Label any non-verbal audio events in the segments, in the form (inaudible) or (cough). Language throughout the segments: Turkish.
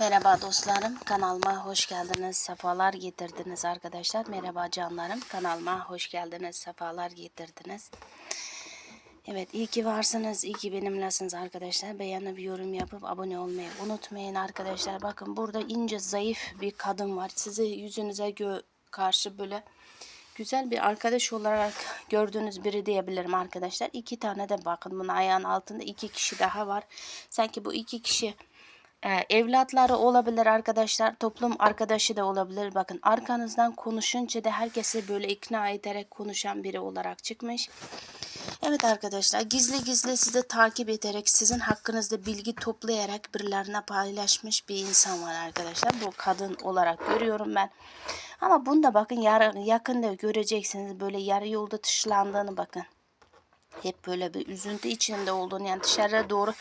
Merhaba dostlarım, kanalıma hoş geldiniz, sefalar getirdiniz arkadaşlar. Merhaba canlarım, kanalıma hoş geldiniz, sefalar getirdiniz. Evet, iyi ki varsınız, iyi ki benimlesiniz arkadaşlar. Beğenip yorum yapıp abone olmayı unutmayın arkadaşlar. Bakın burada ince, zayıf bir kadın var. Sizi yüzünüze karşı böyle güzel bir arkadaş olarak gördüğünüz biri diyebilirim arkadaşlar. İki tane de bakın bunun ayağının altında iki kişi daha var. Sanki bu iki kişi ee, evlatları olabilir arkadaşlar. Toplum arkadaşı da olabilir. Bakın arkanızdan konuşunca da herkesi böyle ikna ederek konuşan biri olarak çıkmış. Evet arkadaşlar gizli gizli sizi takip ederek sizin hakkınızda bilgi toplayarak birilerine paylaşmış bir insan var arkadaşlar. Bu kadın olarak görüyorum ben. Ama bunu da bakın yakında göreceksiniz. Böyle yarı yolda tışlandığını bakın. Hep böyle bir üzüntü içinde olduğunu yani dışarıya doğru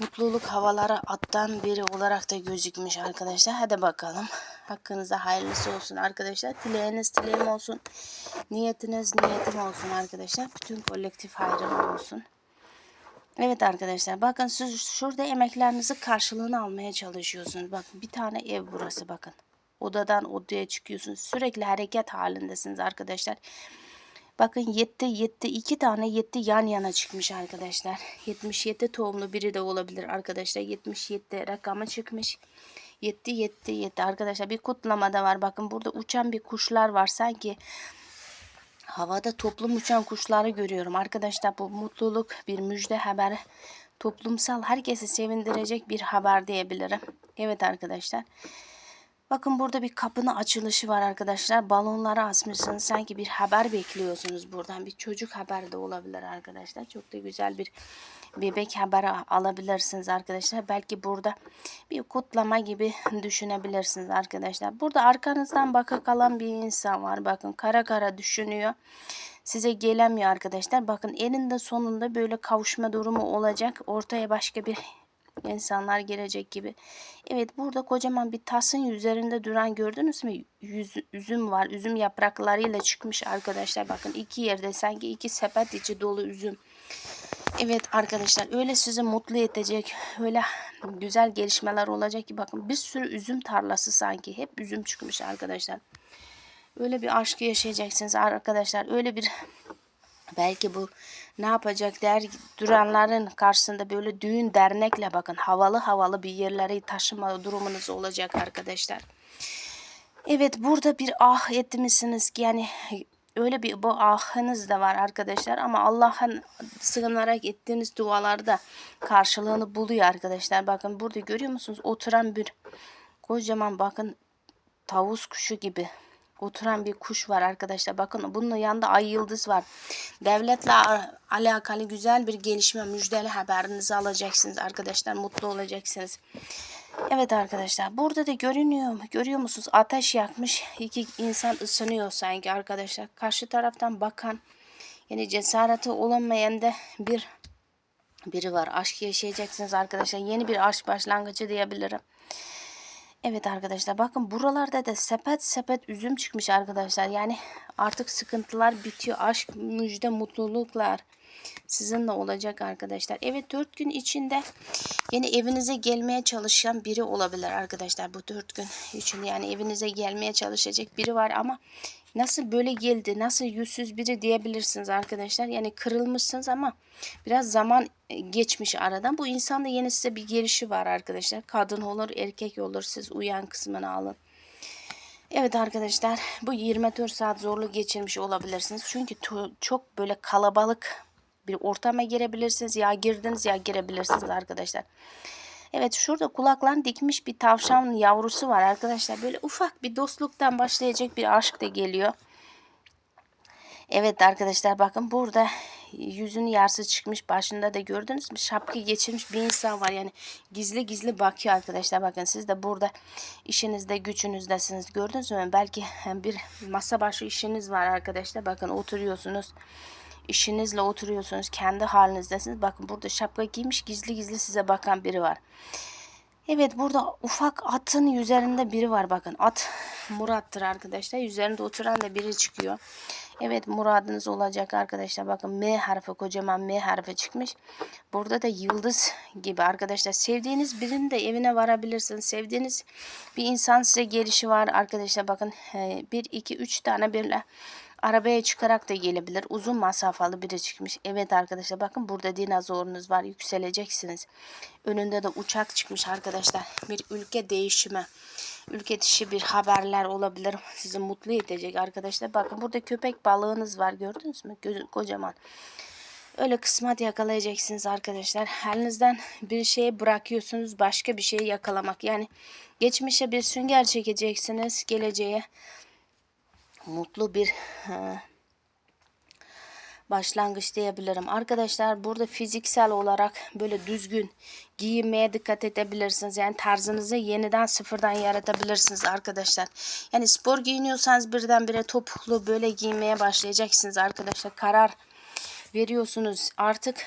mutluluk havalara attan biri olarak da gözükmüş arkadaşlar. Hadi bakalım. Hakkınızda hayırlısı olsun arkadaşlar. Dileğiniz dileğim olsun. Niyetiniz niyetim olsun arkadaşlar. Bütün kolektif hayrım olsun. Evet arkadaşlar bakın siz şurada emeklerinizi karşılığını almaya çalışıyorsunuz. Bakın bir tane ev burası bakın. Odadan odaya çıkıyorsunuz. Sürekli hareket halindesiniz arkadaşlar. Bakın yetti yetti iki tane yetti yan yana çıkmış arkadaşlar. 77 tohumlu biri de olabilir arkadaşlar. 77 rakamı çıkmış. Yetti yetti yetti arkadaşlar. Bir kutlama da var. Bakın burada uçan bir kuşlar var. Sanki havada toplum uçan kuşları görüyorum. Arkadaşlar bu mutluluk bir müjde haberi. Toplumsal herkesi sevindirecek bir haber diyebilirim. Evet arkadaşlar. Bakın burada bir kapının açılışı var arkadaşlar. Balonları asmışsınız. Sanki bir haber bekliyorsunuz buradan. Bir çocuk haberi de olabilir arkadaşlar. Çok da güzel bir bebek haberi alabilirsiniz arkadaşlar. Belki burada bir kutlama gibi düşünebilirsiniz arkadaşlar. Burada arkanızdan baka kalan bir insan var. Bakın kara kara düşünüyor. Size gelemiyor arkadaşlar. Bakın eninde sonunda böyle kavuşma durumu olacak. Ortaya başka bir insanlar gelecek gibi. Evet burada kocaman bir tasın üzerinde duran gördünüz mü? Yüz, üzüm var. Üzüm yapraklarıyla çıkmış arkadaşlar. Bakın iki yerde sanki iki sepet içi dolu üzüm. Evet arkadaşlar öyle sizi mutlu edecek öyle güzel gelişmeler olacak ki bakın bir sürü üzüm tarlası sanki hep üzüm çıkmış arkadaşlar. Öyle bir aşkı yaşayacaksınız arkadaşlar. Öyle bir belki bu ne yapacak der duranların karşısında böyle düğün dernekle bakın havalı havalı bir yerlere taşıma durumunuz olacak arkadaşlar. Evet burada bir ah etmişsiniz ki yani öyle bir bu ahınız da var arkadaşlar ama Allah'ın sığınarak ettiğiniz dualarda karşılığını buluyor arkadaşlar. Bakın burada görüyor musunuz oturan bir kocaman bakın tavus kuşu gibi oturan bir kuş var arkadaşlar. Bakın bunun yanında ay yıldız var. Devletle alakalı güzel bir gelişme müjdeli haberinizi alacaksınız arkadaşlar. Mutlu olacaksınız. Evet arkadaşlar burada da görünüyor mu? Görüyor musunuz? Ateş yakmış. iki insan ısınıyor sanki arkadaşlar. Karşı taraftan bakan yani cesareti olamayan da bir biri var. Aşk yaşayacaksınız arkadaşlar. Yeni bir aşk başlangıcı diyebilirim. Evet arkadaşlar bakın buralarda da sepet sepet üzüm çıkmış arkadaşlar. Yani artık sıkıntılar bitiyor. Aşk, müjde, mutluluklar sizinle olacak arkadaşlar. Evet 4 gün içinde yeni evinize gelmeye çalışan biri olabilir arkadaşlar. Bu 4 gün için yani evinize gelmeye çalışacak biri var ama nasıl böyle geldi, nasıl yüzsüz biri diyebilirsiniz arkadaşlar. Yani kırılmışsınız ama biraz zaman geçmiş aradan. Bu insanda yeni size bir gelişi var arkadaşlar. Kadın olur, erkek olur. Siz uyan kısmını alın. Evet arkadaşlar bu 24 saat zorlu geçirmiş olabilirsiniz. Çünkü çok böyle kalabalık bir ortama girebilirsiniz. Ya girdiniz ya girebilirsiniz arkadaşlar. Evet şurada kulaklarını dikmiş bir tavşan yavrusu var arkadaşlar. Böyle ufak bir dostluktan başlayacak bir aşk da geliyor. Evet arkadaşlar bakın burada yüzünün yarısı çıkmış. Başında da gördünüz mü? Şapka geçirmiş bir insan var. Yani gizli gizli bakıyor arkadaşlar. Bakın siz de burada işinizde gücünüzdesiniz. Gördünüz mü? Belki bir masa başı işiniz var arkadaşlar. Bakın oturuyorsunuz işinizle oturuyorsunuz. Kendi halinizdesiniz. Bakın burada şapka giymiş gizli gizli size bakan biri var. Evet burada ufak atın üzerinde biri var bakın. At Murat'tır arkadaşlar. Üzerinde oturan da biri çıkıyor. Evet muradınız olacak arkadaşlar. Bakın M harfi kocaman M harfi çıkmış. Burada da yıldız gibi arkadaşlar. Sevdiğiniz birinin de evine varabilirsiniz. Sevdiğiniz bir insan size gelişi var arkadaşlar. Bakın 1, 2, 3 tane böyle arabaya çıkarak da gelebilir. Uzun masafalı biri çıkmış. Evet arkadaşlar bakın burada dinozorunuz var. Yükseleceksiniz. Önünde de uçak çıkmış arkadaşlar. Bir ülke değişimi ülke dışı bir haberler olabilir. Sizi mutlu edecek arkadaşlar. Bakın burada köpek balığınız var gördünüz mü? Gözü, kocaman. Öyle kısmet yakalayacaksınız arkadaşlar. Elinizden bir şeyi bırakıyorsunuz başka bir şeyi yakalamak. Yani geçmişe bir sünger çekeceksiniz. Geleceğe mutlu bir ha, başlangıç diyebilirim. Arkadaşlar burada fiziksel olarak böyle düzgün giyinmeye dikkat edebilirsiniz. Yani tarzınızı yeniden sıfırdan yaratabilirsiniz arkadaşlar. Yani spor giyiniyorsanız birdenbire topuklu böyle giymeye başlayacaksınız arkadaşlar. Karar veriyorsunuz. Artık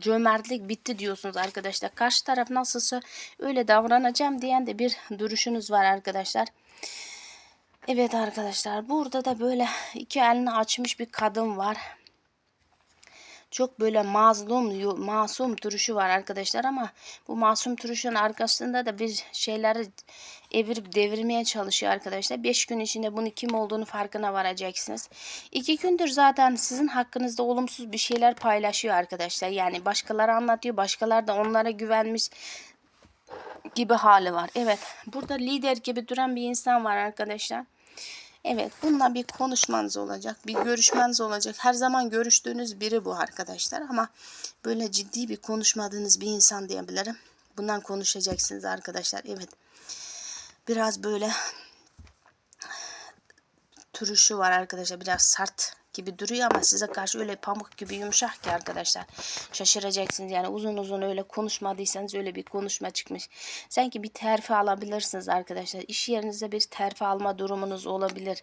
cömertlik bitti diyorsunuz arkadaşlar. Karşı taraf nasılsa öyle davranacağım diyen de bir duruşunuz var arkadaşlar. Evet arkadaşlar burada da böyle iki elini açmış bir kadın var. Çok böyle mazlum, masum duruşu var arkadaşlar ama bu masum duruşun arkasında da bir şeyleri evirip devirmeye çalışıyor arkadaşlar. 5 gün içinde bunu kim olduğunu farkına varacaksınız. 2 gündür zaten sizin hakkınızda olumsuz bir şeyler paylaşıyor arkadaşlar. Yani başkaları anlatıyor, başkaları da onlara güvenmiş gibi hali var. Evet, burada lider gibi duran bir insan var arkadaşlar. Evet bununla bir konuşmanız olacak. Bir görüşmeniz olacak. Her zaman görüştüğünüz biri bu arkadaşlar. Ama böyle ciddi bir konuşmadığınız bir insan diyebilirim. Bundan konuşacaksınız arkadaşlar. Evet. Biraz böyle turuşu var arkadaşlar. Biraz sert gibi duruyor ama size karşı öyle pamuk gibi yumuşak ki arkadaşlar. Şaşıracaksınız yani uzun uzun öyle konuşmadıysanız öyle bir konuşma çıkmış. Sanki bir terfi alabilirsiniz arkadaşlar. İş yerinizde bir terfi alma durumunuz olabilir.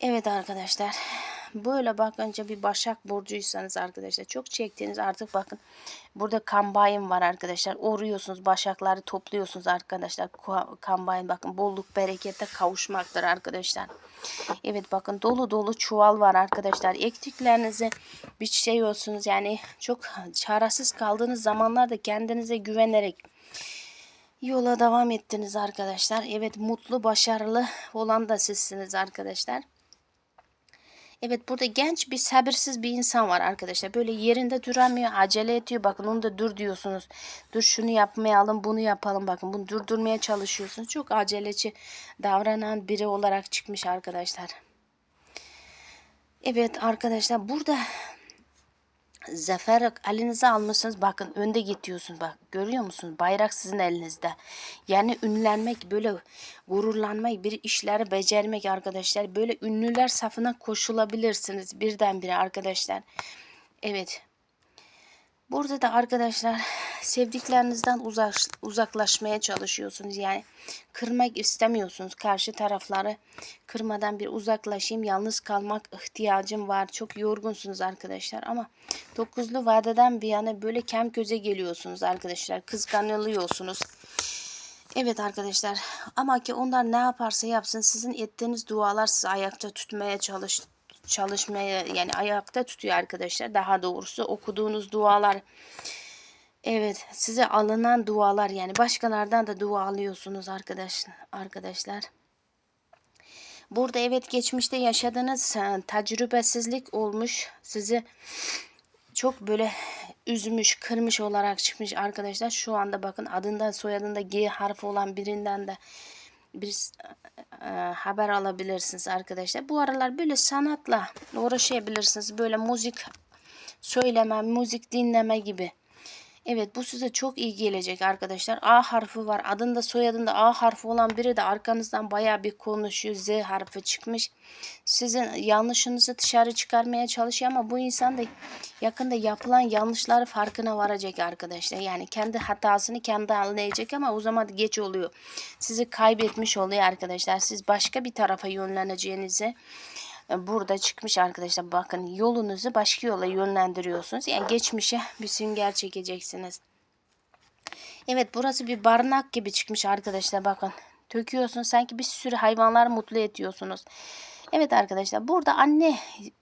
Evet arkadaşlar böyle bakınca bir başak burcuysanız arkadaşlar çok çektiğiniz artık bakın. Burada kambayın var arkadaşlar. Oruyorsunuz başakları topluyorsunuz arkadaşlar. Kambayın bakın bolluk berekette kavuşmaktır arkadaşlar. Evet bakın dolu dolu çuval var arkadaşlar. Ektiklerinizi biçiyorsunuz yani çok çaresiz kaldığınız zamanlarda kendinize güvenerek yola devam ettiniz arkadaşlar. Evet mutlu başarılı olan da sizsiniz arkadaşlar Evet burada genç bir sabırsız bir insan var arkadaşlar. Böyle yerinde duramıyor, acele ediyor. Bakın onu da dur diyorsunuz. Dur şunu yapmayalım, bunu yapalım. Bakın bunu durdurmaya çalışıyorsunuz. Çok aceleci davranan biri olarak çıkmış arkadaşlar. Evet arkadaşlar burada zafer elinize almışsınız. Bakın önde gidiyorsunuz. Bak görüyor musunuz? Bayrak sizin elinizde. Yani ünlenmek böyle gururlanmak bir işleri becermek arkadaşlar. Böyle ünlüler safına koşulabilirsiniz birdenbire arkadaşlar. Evet. Burada da arkadaşlar sevdiklerinizden uzak, uzaklaşmaya çalışıyorsunuz. Yani kırmak istemiyorsunuz. Karşı tarafları kırmadan bir uzaklaşayım. Yalnız kalmak ihtiyacım var. Çok yorgunsunuz arkadaşlar ama dokuzlu vadeden bir yana böyle kem göze geliyorsunuz arkadaşlar. Kıskanılıyorsunuz. Evet arkadaşlar ama ki onlar ne yaparsa yapsın sizin ettiğiniz dualar sizi ayakta tutmaya çalış çalışmaya yani ayakta tutuyor arkadaşlar. Daha doğrusu okuduğunuz dualar Evet, size alınan dualar yani başkalardan da dua alıyorsunuz arkadaş arkadaşlar. Burada evet geçmişte yaşadığınız e, tecrübesizlik olmuş. Sizi çok böyle üzmüş, kırmış olarak çıkmış arkadaşlar. Şu anda bakın adında soyadında G harfi olan birinden de bir e, haber alabilirsiniz arkadaşlar. Bu aralar böyle sanatla uğraşabilirsiniz. Böyle müzik söyleme, müzik dinleme gibi. Evet bu size çok iyi gelecek arkadaşlar. A harfi var. Adında soyadında A harfi olan biri de arkanızdan baya bir konuşuyor. Z harfi çıkmış. Sizin yanlışınızı dışarı çıkarmaya çalışıyor ama bu insan da yakında yapılan yanlışları farkına varacak arkadaşlar. Yani kendi hatasını kendi anlayacak ama o zaman geç oluyor. Sizi kaybetmiş oluyor arkadaşlar. Siz başka bir tarafa yönleneceğinizi burada çıkmış arkadaşlar. Bakın yolunuzu başka yola yönlendiriyorsunuz. Yani geçmişe bir sünger çekeceksiniz. Evet burası bir barınak gibi çıkmış arkadaşlar bakın. Töküyorsunuz sanki bir sürü hayvanlar mutlu ediyorsunuz. Evet arkadaşlar burada anne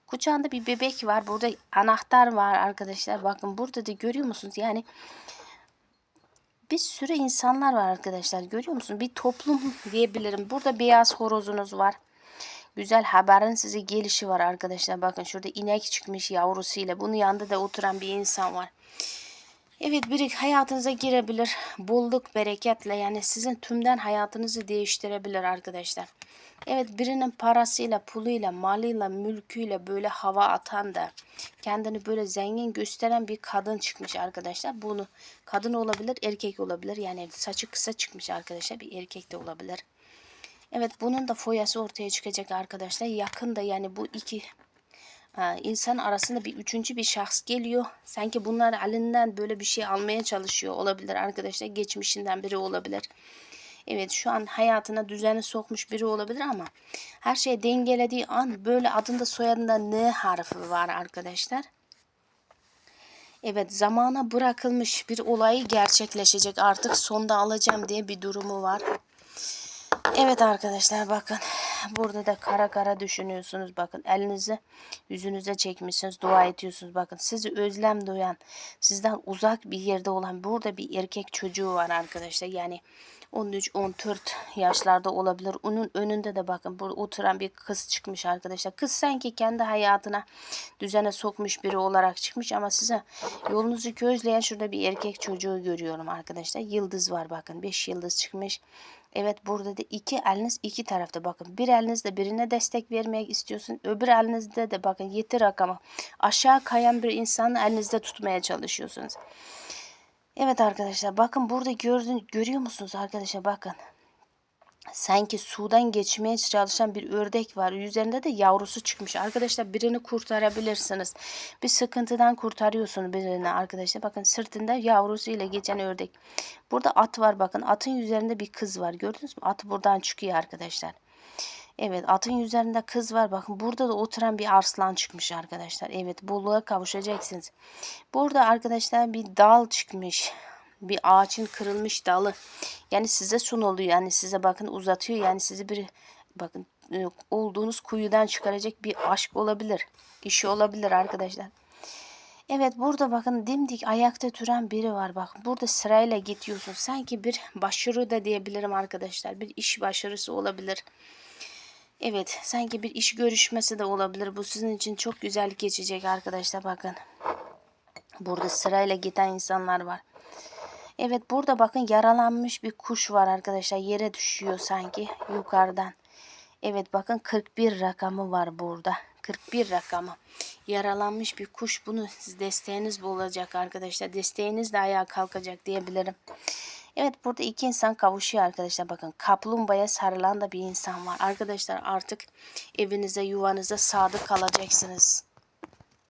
kucağında bir bebek var. Burada anahtar var arkadaşlar. Bakın burada da görüyor musunuz? Yani bir sürü insanlar var arkadaşlar. Görüyor musunuz? Bir toplum (laughs) diyebilirim. Burada beyaz horozunuz var. Güzel haberin size gelişi var arkadaşlar. Bakın şurada inek çıkmış yavrusuyla. Bunun yanında da oturan bir insan var. Evet biri hayatınıza girebilir. Bolluk bereketle yani sizin tümden hayatınızı değiştirebilir arkadaşlar. Evet birinin parasıyla, puluyla, malıyla, mülküyle böyle hava atan da kendini böyle zengin gösteren bir kadın çıkmış arkadaşlar. Bunu kadın olabilir, erkek olabilir. Yani saçı kısa çıkmış arkadaşlar. Bir erkek de olabilir. Evet bunun da foyası ortaya çıkacak arkadaşlar. Yakında yani bu iki Ha, insan arasında bir üçüncü bir şahıs geliyor. Sanki bunlar elinden böyle bir şey almaya çalışıyor olabilir arkadaşlar. Geçmişinden biri olabilir. Evet şu an hayatına düzeni sokmuş biri olabilir ama her şey dengelediği an böyle adında soyadında N harfi var arkadaşlar. Evet zamana bırakılmış bir olayı gerçekleşecek artık sonda alacağım diye bir durumu var. Evet arkadaşlar bakın. Burada da kara kara düşünüyorsunuz. Bakın elinizi yüzünüze çekmişsiniz dua ediyorsunuz. Bakın sizi özlem duyan sizden uzak bir yerde olan burada bir erkek çocuğu var arkadaşlar. Yani 13-14 yaşlarda olabilir onun önünde de bakın burada oturan bir kız çıkmış arkadaşlar kız sanki kendi hayatına düzene sokmuş biri olarak çıkmış ama size yolunuzu gözleyen şurada bir erkek çocuğu görüyorum arkadaşlar yıldız var bakın 5 yıldız çıkmış Evet burada da iki eliniz iki tarafta bakın. Bir elinizde birine destek vermek istiyorsun. Öbür elinizde de bakın yeti rakamı. Aşağı kayan bir insanı elinizde tutmaya çalışıyorsunuz. Evet arkadaşlar bakın burada gördün, görüyor musunuz arkadaşlar bakın. Sanki sudan geçmeye çalışan bir ördek var. Üzerinde de yavrusu çıkmış. Arkadaşlar birini kurtarabilirsiniz. Bir sıkıntıdan kurtarıyorsun birini arkadaşlar. Bakın sırtında yavrusuyla geçen ördek. Burada at var bakın. Atın üzerinde bir kız var. Gördünüz mü? At buradan çıkıyor arkadaşlar. Evet atın üzerinde kız var. Bakın burada da oturan bir arslan çıkmış arkadaşlar. Evet bolluğa kavuşacaksınız. Burada arkadaşlar bir dal çıkmış bir ağaçın kırılmış dalı yani size sunuluyor yani size bakın uzatıyor yani sizi bir bakın e, olduğunuz kuyudan çıkaracak bir aşk olabilir işi olabilir arkadaşlar. Evet burada bakın dimdik ayakta duran biri var bakın burada sırayla gidiyorsun sanki bir başarı da diyebilirim arkadaşlar bir iş başarısı olabilir. Evet sanki bir iş görüşmesi de olabilir bu sizin için çok güzel geçecek arkadaşlar bakın. Burada sırayla giden insanlar var. Evet burada bakın yaralanmış bir kuş var arkadaşlar. Yere düşüyor sanki yukarıdan. Evet bakın 41 rakamı var burada. 41 rakamı. Yaralanmış bir kuş. Bunu siz desteğiniz bulacak arkadaşlar. Desteğiniz de ayağa kalkacak diyebilirim. Evet burada iki insan kavuşuyor arkadaşlar. Bakın kaplumbağaya sarılan da bir insan var. Arkadaşlar artık evinize yuvanıza sadık kalacaksınız.